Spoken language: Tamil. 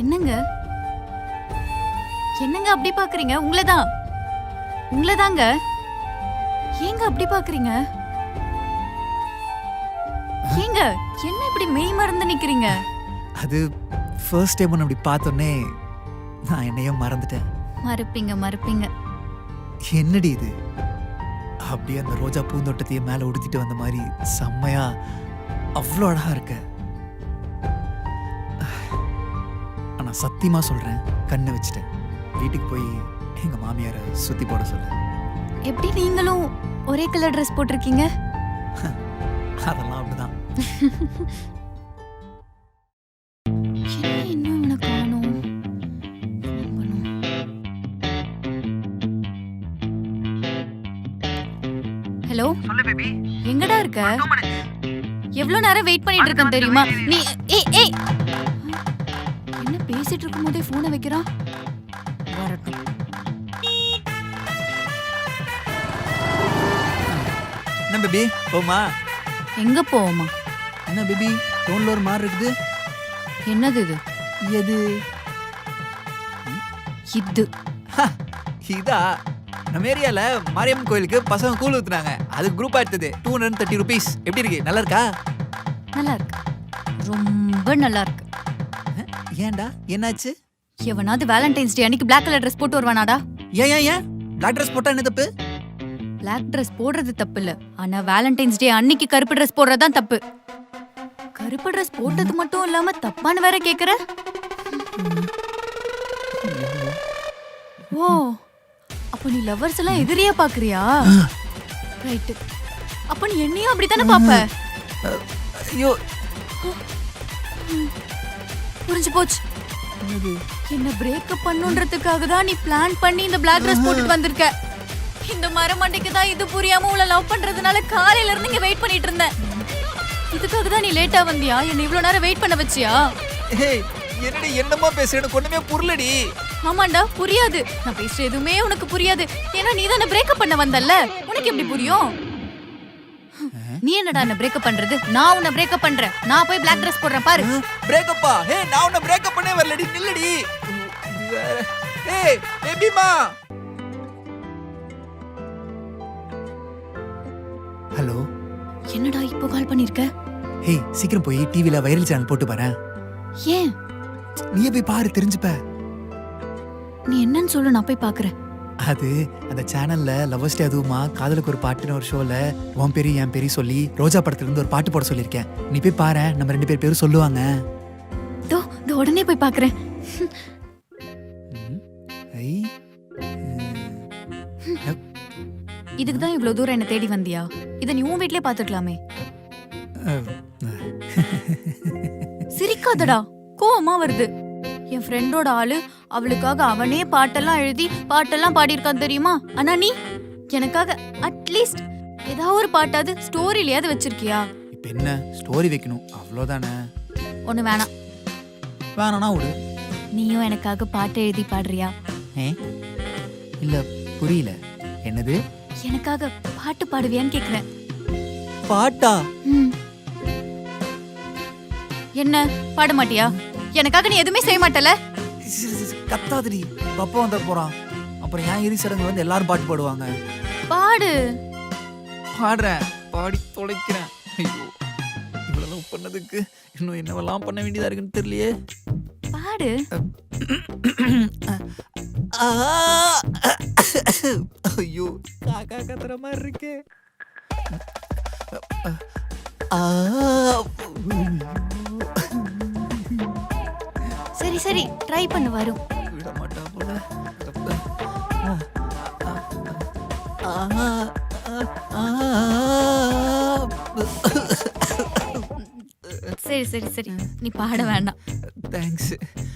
என்னங்க? என்னங்க அப்படி பாக்குறீங்க? உங்களதான். உங்களதாங்க? ஏங்க அப்படி பாக்குறீங்க? ஏங்க என்ன இப்படி மெய் மறந்து நிக்கிறீங்க? அது ஃபர்ஸ்ட் டைம் அப்படி பார்த்தோன்னே நான் என்னையும் மறந்துட்டேன். மறுப்பீங்க மறுப்பீங்க. என்னடி இது? அப்படியே அந்த ரோஜா பூந்தோட்டத்தையே மேலே உடுத்திட்டு வந்த மாதிரி செம்மையா அவ்வளோ அழகா இருக்க. ஆனா சத்தியமா சொல்றேன். கண்ணை வச்சுட்டேன். வீட்டுக்கு போய் எங்க மாமியாரை சுத்தி போட சொல்ல. எப்படி நீங்களும் ஒரே கலர் ட்ரெஸ் போட்டிருக்கீங்க? அதெல்லாம் அப்படிதான்? ஹலோ சொல்லு பேபி. எங்கடா இருக்க? எவ்வளவு நேரம் வெயிட் பண்ணிட்டு இருக்கேன் தெரியுமா? நீ ஏய் ஏய் பேசிட்டு இருக்கும்போதே போனை வைக்கிறான் வரட்டும். என்ன பேபி போமா எங்க போவோமா என்ன பேபி டோன்ல ஒரு மாதிரி இருக்குது. என்னது இது? எது? இது. ஹ, இதா? நம்ம ஏரியால மாரியம்மன் கோயிலுக்கு பசங்க கூழ் ஊத்துனாங்க. அது குரூப்பா எடுத்தது டூ ஹண்ட்ரட் தேர்ட்டி ருபீஸ் எப்படி இருக்கு? நல்லா இருக்கா? நல்லா இருக்கு. ரொம்ப நல்லா இருக்கு. ஏன்டா? என்னாச்சு? எவனாவது வேலண்டைன்ஸ் டே அன்னைக்கு பிளாக் கலர் ட்ரெஸ் போட்டு வருவானாடா? ஏன் ஏன் ஏன்? பிளாக் ட்ரெஸ் போட்டா என்ன தப்பு? பிளாக் ட்ரெஸ் போடுறது தப்பு இல்ல ஆனா வேலண்டைன்ஸ் டே அன்னைக்கு கருப்பு ட்ரெஸ் போடுறதுதான் தப்பு. கருப்பு ட்ரெஸ் போட்டது மட்டும் இல்லாம தப்பான்னு வேற கேக்குற? ஓ அப்ப நீ லவர்ஸ் எல்லாம் எதிரியா பாக்குறியா? ரைட் அப்ப நீ என்னையும் அப்படித்தானே பாப்ப? ஐயோ. புரிஞ்சு போச்சு. என்ன பிரேக்கப் பண்ணுன்றதுக்காக தான் நீ பிளான் பண்ணி இந்த பிளாக் ட்ரெஸ் போட்டுட்டு வந்திருக்க? இந்த மரமண்டைக்கு தான் இது புரியாம உள்ள லவ் பண்றதுனால காலையில இருந்து இங்க வெயிட் பண்ணிட்டு இருந்தேன். இதுக்காக தான் நீ லேட்டா வந்தியா? என்ன இவ்வளவு நேரம் வெயிட் பண்ண வச்சியா? என்னடி என்னமா பேசுற? எனக்கு ஒண்ணுமே புரியலடி. ஆமாண்டா புரியாது. நான் பேசுற எதுவுமே உனக்கு புரியாது. ஏன்னா நீ தானே பிரேக்கப் பண்ண வந்தல்ல? உனக்கு எப்படி புரியும்? நீ என்னடா என்ன பிரேக்கப் பண்றது? நான் உன்னை பிரேக்கப் பண்றேன். நான் போய் பிளாக் ட்ரெஸ் போடுறேன் பாரு. பிரேக்கப்பா ஹே நான் உன்னை பிரேக்கப் பண்ணே வரலடி. நில்லடி. ஏய் பேபிமா ஹலோ. என்னடா இப்போ கால் பண்ணிருக்க? ஹேய் சீக்கிரம் போய் டிவில வைரல் சேனல் போட்டு பாரு. ஏன்? நீயே போய் பாரு தெரிஞ்சுப்ப. நீ என்னன்னு சொல்லு நான் போய் பாக்குறேன் அது அந்த சேனல்ல லவ்வஸ்டே அதுவுமா காதலுக்கு ஒரு பாட்டுன்னு ஒரு ஷோல உன் பேரு என் பேரு சொல்லி ரோஜா படத்துல இருந்து ஒரு பாட்டு போட சொல்லியிருக்கேன். நீ போய் பாரு நம்ம ரெண்டு பேர் பேரும் சொல்லுவாங்க. தோ இந்த உடனே போய் பாக்குறேன். ஐ. இதுக்கு தான் இவ்வளவு தூரம் என்ன தேடி வந்தியா? இத நீ உன் வீட்லயே பாத்துக்கலாமே சிரிக்காதடா. கோவமா வருது. என் ஃப்ரெண்டோட ஆளு அவளுக்காக அவனே பாட்டெல்லாம் எழுதி பாட்டெல்லாம் பாடியிருக்கான் தெரியுமா? ஆனா நீ? எனக்காக அட்லீஸ்ட் ஏதாவது ஒரு பாட்டாவது ஸ்டோரியிலயாவது வச்சிருக்கியா? இப்ப என்ன? ஸ்டோரி வைக்கணும். அவ்வளோதானே ஒண்ணு வேணாம். வேணாம்னா விடு. நீயும் எனக்காக பாட்டு எழுதி பாடுறியா? ஏ? இல்ல புரியல. என்னது? எனக்காக பாட்டு பாடுவியான்னு கேக்குறேன். பாட்டா. என்ன? பாட மாட்டியா? எனக்காக நீ எதுவுமே செய்ய மாட்டல? கத்தாதடி பப்பா வந்த போறான். அப்புறம் ஏன் இறுதி சடங்கு வந்து எல்லாரும் பாட்டு பாடுவாங்க. பாடு. பாடுறேன். பாடி தொலைக்கிறேன். ஐயோ இவ்வளவு பண்ணதுக்கு. இன்னும் என்னவெல்லாம் பண்ண வேண்டியதா இருக்குன்னு தெரியலையே. பாடு! ஐயோ காக்கா கத்துற மாதிரி இருக்கே! சரி சரி. ட்ரை பண்ணு வரும். சரி சரி சரி. நீ பாட வேண்டாம். தேங்க்ஸ்